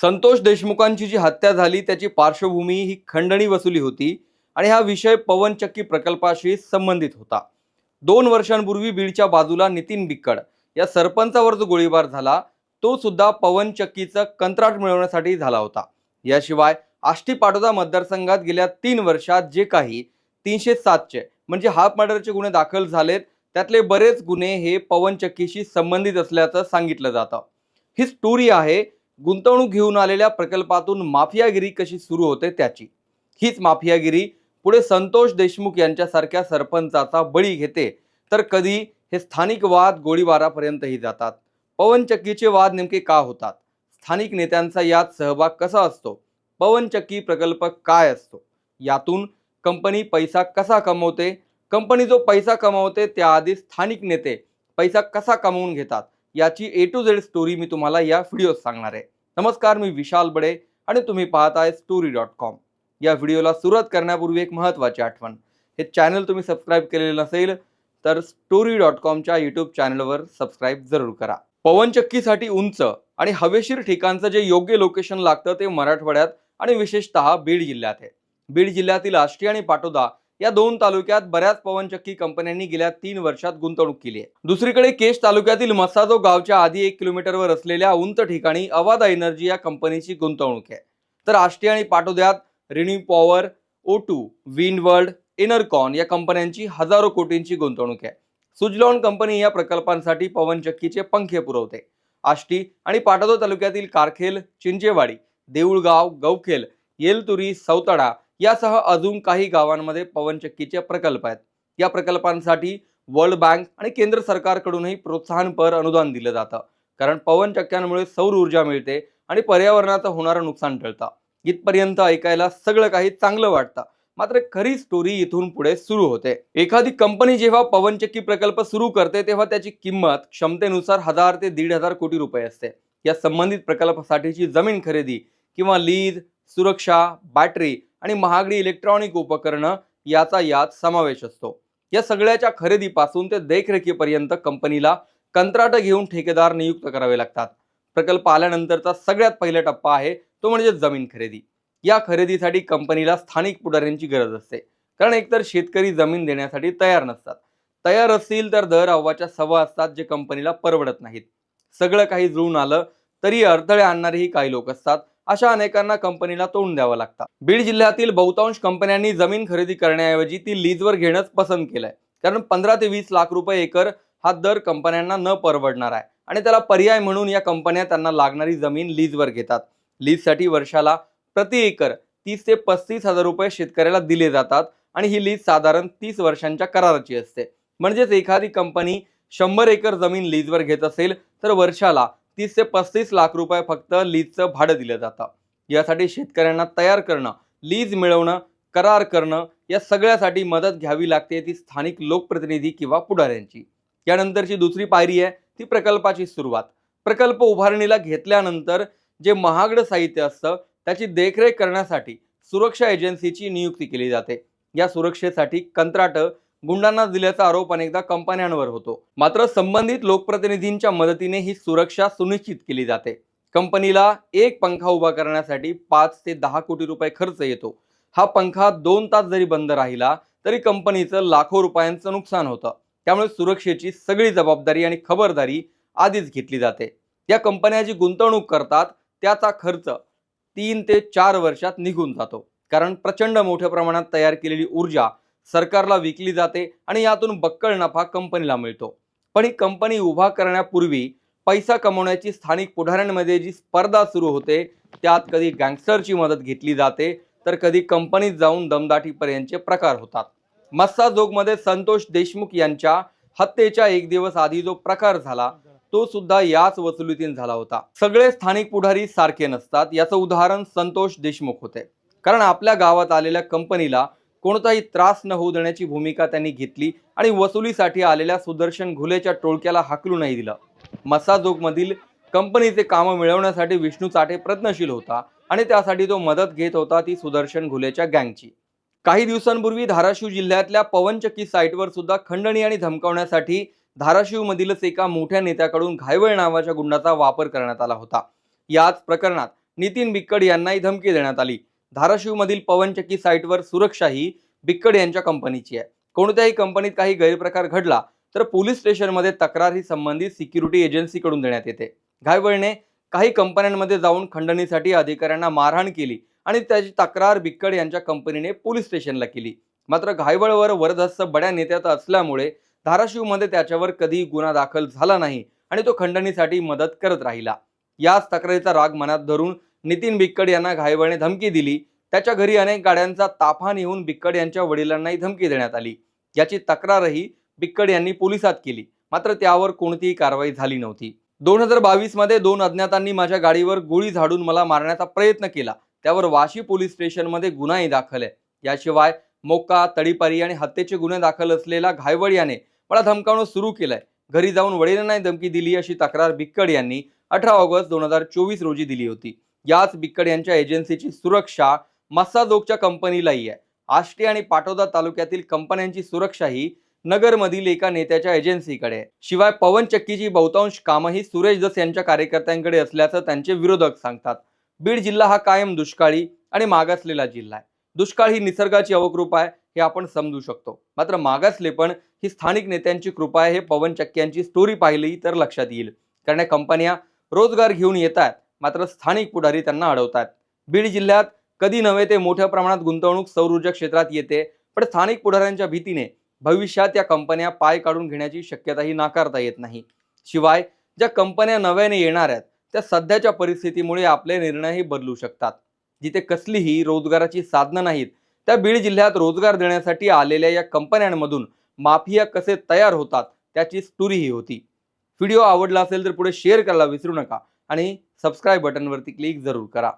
संतोष देशमुखांची जी हत्या झाली त्याची पार्श्वभूमी ही खंडणी वसुली होती आणि हा विषय पवनचक्की प्रकल्पाशी संबंधित होता. दोन वर्षांपूर्वी बीडच्या बाजूला नितीन बिक्कड या सरपंचावर जो गोळीबार झाला तो सुद्धा पवनचक्कीचं कंत्राट मिळवण्यासाठी झाला होता. याशिवाय आष्टी पाटोदा मतदारसंघात गेल्या तीन वर्षात जे काही तीनशे सातचे म्हणजे हाफ मर्डरचे गुन्हे दाखल झालेत त्यातले बरेच गुन्हे हे पवनचक्कीशी संबंधित असल्याचं सांगितलं जातं. ही स्टोरी आहे गुंतवणूक घेऊन आलेल्या प्रकल्पातून माफियागिरी कशी सुरू होते त्याची? हीच माफियागिरी पुढे संतोष देशमुख यांच्यासारख्या सरपंचाचा बळी घेते तर कधी हे स्थानिक वाद गोळीबारापर्यंतही जातात. पवनचक्कीचे वाद नेमके का होतात? स्थानिक नेत्यांचा यात सहभाग कसा असतो? पवनचक्की प्रकल्प काय असतो? यातून कंपनी पैसा कसा कमवते? कंपनी जो पैसा कमवते त्याआधी स्थानिक नेते पैसा कसा कमवून घेतात? याची ए टू झेड स्टोरी मी तुम्हाला या व्हिडिओत सांगणार आहे. नमस्कार मी विशाल बडे आणि तुम्ही पाहत आहे स्टोरी डॉट कॉम या व्हिडिओला सुरुवात करण्यापूर्वी एक महत्त्वाची आठवण. हे चॅनल तुम्ही सबस्क्राईब केलेलं नसेल तर स्टोरी डॉट कॉमच्या यूट्यूब चॅनलवर सबस्क्राईब जरूर करा. पवनचक्कीसाठी उंच आणि हवेशीर ठिकाणचं जे योग्य लोकेशन लागतं ते मराठवाड्यात आणि विशेषतः बीड जिल्ह्यात आहे. बीड जिल्ह्यातील आष्टी आणि पाटोदा या दोन तालुक्यात बऱ्याच पवनचक्की कंपन्यांनी गेल्या तीन वर्षात गुंतवणूक केली आहे. दुसरीकडे केश तालुक्यातील मसाजो गावच्या आधी एक किलोमीटरवर असलेल्या उंच ठिकाणी अवादा एनर्जी या कंपनीची गुंतवणूक आहे. तर आष्टी आणि पाटोद्यात renew power O two Windworld Enercon या कंपन्यांची हजारो कोटींची गुंतवणूक आहे. सुजलॉन कंपनी या प्रकल्पांसाठी पवनचक्कीचे पंखे पुरवते. आष्टी आणि पाटोदा तालुक्यातील कारखेल चिंचेवाडी देऊळगाव गवखेल येलतुरी सौताडा यासह अजून काही गावांमध्ये पवनचक्कीचे प्रकल्प आहेत. या प्रकल्पांसाठी वर्ल्ड बँक आणि केंद्र सरकारकडूनही प्रोत्साहनपर अनुदान दिलं जातं. कारण पवनचक्क्यांमुळे सौर ऊर्जा मिळते आणि पर्यावरणाचं होणारं नुकसान टळतं. इथपर्यंत ऐकायला सगळं काही चांगलं वाटतं. मात्र खरी स्टोरी इथून पुढे सुरू होते. एखादी कंपनी जेव्हा पवनचक्की प्रकल्प सुरू करते तेव्हा त्याची किंमत क्षमतेनुसार हजार ते दीड हजार कोटी रुपये असते. या संबंधित प्रकल्पासाठीची जमीन खरेदी किंवा लीज सुरक्षा बॅटरी आणि महागडी इलेक्ट्रॉनिक उपकरणं याचा यात समावेश असतो. या सगळ्याच्या खरेदीपासून ते देखरेखीपर्यंत कंपनीला कंत्राट घेऊन ठेकेदार नियुक्त करावे लागतात. प्रकल्प आल्यानंतरचा सगळ्यात पहिला टप्पा आहे तो म्हणजे जमीन खरेदी. या खरेदीसाठी कंपनीला स्थानिक पुढाऱ्यांची गरज असते. कारण एकतर शेतकरी जमीन देण्यासाठी तयार नसतात. तयार असतील तर दर अव्वाच्या सव्वा असतात जे कंपनीला परवडत नाहीत. सगळं काही जुळून आलं तरी अडथळे आणणारेही काही लोक असतात अशा अनेकांना कंपनीला तोंड द्यावं लागतं. बीड जिल्ह्यातील बहुतांश कंपन्यांनी जमीन खरेदी करण्याऐवजी ती लीजवर घेणंच पसंत केलंय. कारण पंधरा ते वीस लाख रुपये एकर हा दर कंपन्यांना न परवडणार आहे. आणि त्याला पर्याय म्हणून या कंपन्या त्यांना लागणारी जमीन लीजवर घेतात. लीजसाठी वर्षाला प्रति एकर तीस ते पस्तीस हजार रुपये शेतकऱ्याला दिले जातात आणि ही लीज साधारण तीस वर्षांच्या कराराची असते. म्हणजेच एखादी कंपनी शंभर एकर जमीन लीजवर घेत असेल तर वर्षाला तीस ते पस्तीस लाख रुपये फक्त लीजचं भाडं दिलं जातं. यासाठी शेतकऱ्यांना तयार करणं लीज मिळवणं करार करणं या सगळ्यासाठी मदत घ्यावी लागते ती स्थानिक लोकप्रतिनिधी किंवा पुढाऱ्यांची. यानंतरची दुसरी पायरी आहे ती प्रकल्पाची सुरुवात. प्रकल्प उभारणीला घेतल्यानंतर जे महागडं साहित्य असतं त्याची देखरेख करण्यासाठी सुरक्षा एजन्सीची नियुक्ती केली जाते. या सुरक्षेसाठी कंत्राटं गुंडांना दिल्याचा आरोप अनेकदा कंपन्यांवर होतो. मात्र संबंधित लोकप्रतिनिधींच्या मदतीने ही सुरक्षा सुनिश्चित केली जाते. कंपनीला एक पंखा उभा करण्यासाठी पाच ते दहा कोटी रुपये खर्च येतो. हा पंखा दोन तास जरी बंद राहिला तरी कंपनीचं लाखो रुपयांचं नुकसान होतं. त्यामुळे सुरक्षेची सगळी जबाबदारी आणि खबरदारी आधीच घेतली जाते. या कंपन्या जी गुंतवणूक करतात त्याचा खर्च तीन ते चार वर्षात निघून जातो. कारण प्रचंड मोठ्या प्रमाणात तयार केलेली ऊर्जा सरकारला विकली जाते आणि यातून बक्कळ नफा कंपनीला मिळतो. पण ही कंपनी उभा करण्यापूर्वी पैसा कमवण्याची स्थानिक पुढाऱ्यांमध्ये जी स्पर्धा सुरू होते त्यात कधी गँगस्टरची मदत घेतली जाते तर कधी कंपनीत जाऊन दमदाटीपर्यंतचे प्रकार होतात. मस्साजोगमध्ये संतोष देशमुख यांच्या हत्येच्या एक दिवस आधी जो प्रकार झाला तो सुद्धा याच वसुलीतून झाला होता. सगळे स्थानिक पुढारी सारखे नसतात याचं उदाहरण संतोष देशमुख होते. कारण आपल्या गावात आलेल्या कंपनीला कोणताही त्रास न होऊ देण्याची भूमिका त्यांनी घेतली आणि वसुलीसाठी आलेल्या सुदर्शन घुलेच्या टोळक्याला हाकलू नाही दिलं. मसाजोगमधील कंपनीचे कामं मिळवण्यासाठी विष्णू चाटे प्रयत्नशील होता आणि त्यासाठी तो मदत घेत होता ती सुदर्शन घुलेच्या गँगची. काही दिवसांपूर्वी धाराशिव जिल्ह्यातल्या पवनचक्की साईटवर सुद्धा खंडणी आणि धमकावण्यासाठी धाराशिवमधीलच एका मोठ्या नेत्याकडून घायवळ नावाच्या गुंडाचा वापर करण्यात आला होता. याच प्रकरणात नितीन बिक्कड यांनाही धमकी देण्यात आली. धाराशिवमधील पवनचक्की साईटवर सुरक्षा ही बिक्कड यांच्या कंपनीची आहे. कोणत्याही कंपनीत काही गैरप्रकार घडला तर पोलीस स्टेशनमध्ये तक्रार ही संबंधित सिक्युरिटी एजन्सीकडून देण्यात येते. घायवळने काही कंपन्यांमध्ये जाऊन खंडणीसाठी अधिकाऱ्यांना मारहाण केली आणि त्याची तक्रार बिक्कड यांच्या कंपनीने पोलीस स्टेशनला केली. मात्र घायवळवर वरदहस्त बड्या नेत्याचा असल्यामुळे धाराशिवमध्ये त्याच्यावर कधी गुन्हा दाखल झाला नाही आणि तो खंडणीसाठी मदत करत राहिला. याच तक्रारीचा राग मनात धरून नितीन बिक्कड यांना घायवळने धमकी दिली. त्याच्या घरी अनेक गाड्यांचा ताफान येऊन बिक्कड यांच्या वडिलांनाही धमकी देण्यात आली. याची तक्रारही बिक्कड यांनी पोलिसात केली. मात्र त्यावर कोणतीही कारवाई झाली नव्हती. दोन हजार बावीसमध्ये दोन अज्ञातांनी माझ्या गाडीवर गोळी झाडून मला मारण्याचा प्रयत्न केला. त्यावर वाशी पोलीस स्टेशनमध्ये गुन्हाही दाखल आहे. याशिवाय मोक्का तडीपारी आणि हत्येचे गुन्हे दाखल असलेला घायवळ याने मला धमकावणं सुरू केलंय. घरी जाऊन वडिलांनाही धमकी दिली अशी तक्रार बिक्कड यांनी अठरा ऑगस्ट दोन हजार चोवीस रोजी दिली होती. याच बिक्कड यांच्या एजन्सीची सुरक्षा मस्सादोगच्या कंपनीलाही आहे. आष्टी आणि पाटोदा तालुक्यातील कंपन्यांची सुरक्षा ही नगरमधील एका नेत्याच्या एजन्सीकडे आहे. शिवाय पवन चक्कीची बहुतांश कामंही सुरेश दस यांच्या कार्यकर्त्यांकडे असल्याचं त्यांचे विरोधक सांगतात. बीड जिल्हा हा कायम दुष्काळी आणि मागासलेला जिल्हा आहे. दुष्काळ ही निसर्गाची अवकृपा आहे हे आपण समजू शकतो. मात्र मागासलेपण ही स्थानिक नेत्यांची कृपा आहे हे पवन चक्क्यांची स्टोरी पाहिली तर लक्षात येईल. कारण या कंपन्या रोजगार घेऊन येतात मात्र स्थानिक पुढारी त्यांना अडवतात. बीड जिल्ह्यात कधी नव्हे ते मोठ्या प्रमाणात गुंतवणूक सौर ऊर्जा क्षेत्रात येते पण स्थानिक पुढाऱ्यांच्या भीतीने भविष्यात या कंपन्या पाय काढून घेण्याची शक्यताही नाकारता येत नाही. शिवाय ज्या कंपन्या नव्याने येणार आहेत त्या सध्याच्या परिस्थितीमुळे आपले निर्णयही बदलू शकतात. जिथे कसलीही रोजगाराची साधनं नाहीत त्या बीड जिल्ह्यात रोजगार देण्यासाठी आलेल्या या कंपन्यांमधून माफिया कसे तयार होतात त्याची स्टोरीही होती. व्हिडिओ आवडला असेल तर पुढे शेअर करायला विसरू नका आणि सबस्क्राईब बटनवरती क्लिक जरूर करा.